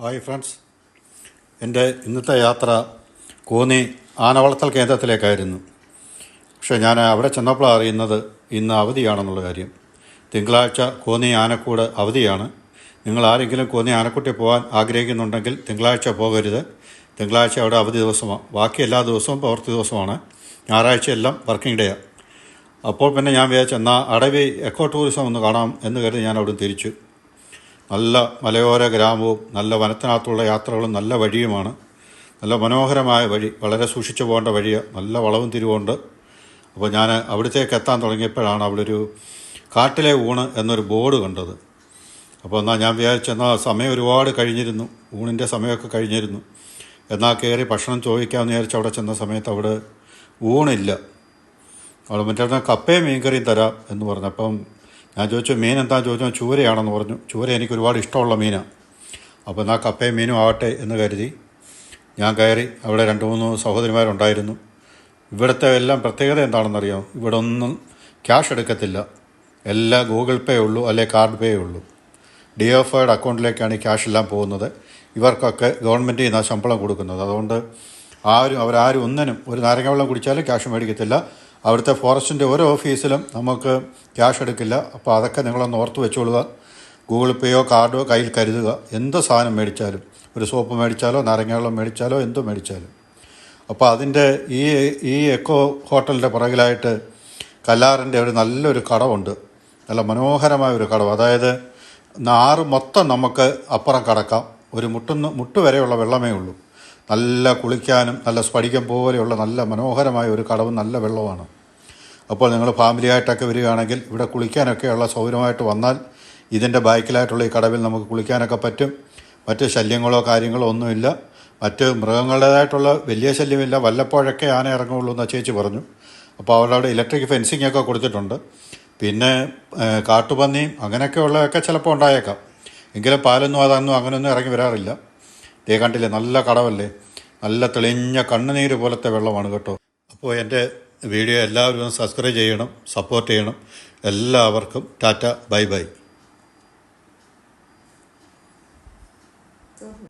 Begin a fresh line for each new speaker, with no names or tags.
Hi friends. എന്റെ ഇന്നത്തെ യാത്ര കോന്നി ആനവളത്തൽ കേന്ദ്രത്തിലേക്കായിരുന്നു. പക്ഷേ ഞാൻ അവിടെ ചെന്നപ്പോൾ അറിയുന്നത് ഇന്ന് അവധിയാണെന്നുള്ള കാര്യം. തിങ്കളാഴ്ച കോന്നി ആനക്കൂട് അവധിയാണ്. നിങ്ങൾ ആരെങ്കിലും കോന്നി ആനക്കുട്ടി പോകാൻ ആഗ്രഹിക്കുന്നുണ്ടെങ്കിൽ തിങ്കളാഴ്ച പോകരുത്. തിങ്കളാഴ്ച അവിടെ അവധി ദിവസമാണ് ബാക്കി എല്ലാ ദിവസവും പ്രവൃത്തി ദിവസമാണ്. ഞായറാഴ്ചയെല്ലാം വർക്കിംഗ് ഡേയാണ് അപ്പോൾ പിന്നെ ഞാൻ വിചാരിച്ചു എന്നാൽ അടവി എക്കോ ടൂറിസം ഒന്ന് കാണാം എന്ന് കരുതി ഞാൻ അവിടെ തിരിച്ചു. നല്ല മലയോര ഗ്രാമവും നല്ല വനത്തിനകത്തുള്ള യാത്രകളും നല്ല വഴിയുമാണ്. നല്ല മനോഹരമായ വഴി വളരെ സൂക്ഷിച്ചു പോകേണ്ട വഴിയാണ് നല്ല വളവും തിരിവുണ്ട്. അപ്പോൾ ഞാൻ അവിടത്തേക്ക് എത്താൻ തുടങ്ങിയപ്പോഴാണ് അവിടെ ഒരു കാട്ടിലെ ഊണ് എന്നൊരു ബോർഡ് കണ്ടത്. അപ്പോൾ എന്നാൽ ഞാൻ വിചാരിച്ചു എന്നാൽ സമയം ഒരുപാട് കഴിഞ്ഞിരുന്നു. ഊണിന്റെ സമയമൊക്കെ കഴിഞ്ഞിരുന്നു. എന്നാൽ കയറി ഭക്ഷണം ചോദിക്കാമെന്ന് വിചാരിച്ച് അവിടെ ചെന്ന സമയത്ത് അവിടെ ഊണില്ല. അവിടെ മറ്റേ കപ്പയും മീൻകറിയും തരാം എന്ന് പറഞ്ഞപ്പം ഞാൻ ചോദിച്ചു മീൻ എന്താ? ചോദിച്ചു ചൂരയാണെന്ന് പറഞ്ഞു. ചൂര എനിക്ക് ഒരുപാട് ഇഷ്ടമുള്ള മീനാണ് അപ്പോൾ എന്നാൽ കപ്പയും മീനും ആവട്ടെ എന്ന് കരുതി ഞാൻ കയറി അവിടെ രണ്ട് മൂന്ന് സഹോദരിമാരുണ്ടായിരുന്നു. ഇവിടുത്തെ എല്ലാം പ്രത്യേകത എന്താണെന്നറിയാം? ഇവിടെ ഒന്നും ക്യാഷ് എടുക്കത്തില്ല. എല്ലാം ഗൂഗിൾ പേ ഉള്ളൂ അല്ലെ കാർഡ് പേ ഉള്ളൂ. ഡി എഫ് ഐയുടെ അക്കൗണ്ടിലേക്കാണ് ഈ ക്യാഷ് എല്ലാം പോകുന്നത്. ഇവർക്കൊക്കെ ഗവൺമെന്റ് നിന്നാണ് ശമ്പളം കൊടുക്കുന്നത്. അതുകൊണ്ട് ആരും അവരാരും ഒന്നിനും ഒരു നാരങ്ങ വെള്ളം കുടിച്ചാലും ക്യാഷ് മേടിക്കത്തില്ല. അവിടുത്തെ ഫോറസ്റ്റിന്റെ ഓരോ ഓഫീസിലും നമുക്ക് ക്യാഷ് എടുക്കില്ല. അപ്പോൾ അതൊക്കെ നിങ്ങളൊന്ന് ഓർത്ത് വെച്ചോളുക. ഗൂഗിൾ പേയോ കാർഡോ കയ്യിൽ കരുതുക. എന്ത് സാധനം മേടിച്ചാലും ഒരു സോപ്പ് മേടിച്ചാലോ നാരങ്ങ വെള്ളം മേടിച്ചാലോ എന്ത് മേടിച്ചാലും. അപ്പോൾ അതിന്റെ ഈ ഈ എക്കോ ഹോട്ടലിന്റെ പുറകിലായിട്ട് കല്ലാറിന്റെ ഒരു നല്ലൊരു കടവുണ്ട്. നല്ല മനോഹരമായ ഒരു കടവ്. അതായത് ആറ് മൊത്തം നമുക്ക് അപ്പുറം കടക്കാം. ഒരു മുട്ടുന്ന മുട്ട് വരെയുള്ള വെള്ളമേ ഉള്ളൂ. നല്ല കുളിക്കാനും നല്ല സ്ഫടികം പോലെയുള്ള നല്ല മനോഹരമായ ഒരു കടവും നല്ല വെള്ളമാണ് അപ്പോൾ നിങ്ങൾ ഫാമിലിയായിട്ടൊക്കെ വരികയാണെങ്കിൽ ഇവിടെ കുളിക്കാനൊക്കെയുള്ള സൗകര്യമായിട്ട് വന്നാൽ ഇതിന്റെ ബാക്കിലായിട്ടുള്ള ഈ കടവിൽ നമുക്ക് കുളിക്കാനൊക്കെ പറ്റും. മറ്റ് ശല്യങ്ങളോ കാര്യങ്ങളോ ഒന്നുമില്ല. മറ്റ് മൃഗങ്ങളുടേതായിട്ടുള്ള വലിയ ശല്യമില്ല. വല്ലപ്പോഴൊക്കെ ആന ഇറങ്ങുള്ളൂ എന്ന് ചേച്ചി പറഞ്ഞു. അപ്പോൾ അവരവിടെ ഇലക്ട്രിക് ഫെൻസിങ് ഒക്കെ കൊടുത്തിട്ടുണ്ട്. പിന്നെ കാട്ടുപന്നിയും കാട്ടുപന്നിയും അങ്ങനെയൊക്കെയുള്ളതൊക്കെ ചിലപ്പോൾ ഉണ്ടായേക്കാം. എങ്കിലും പാലൊന്നും അതൊന്നും അങ്ങനെയൊന്നും ഇറങ്ങി വരാറില്ല. ദേ കണ്ടില്ലേ? നല്ല കടവല്ലേ? നല്ല തെളിഞ്ഞ കണ്ണുനീര് പോലത്തെ വെള്ളമാണ് കേട്ടോ. അപ്പോൾ എന്റെ വീഡിയോ എല്ലാവരും സബ്സ്ക്രൈബ് ചെയ്യണം സപ്പോർട്ട് ചെയ്യണം. എല്ലാവർക്കും ടാറ്റ ബൈ ബൈ.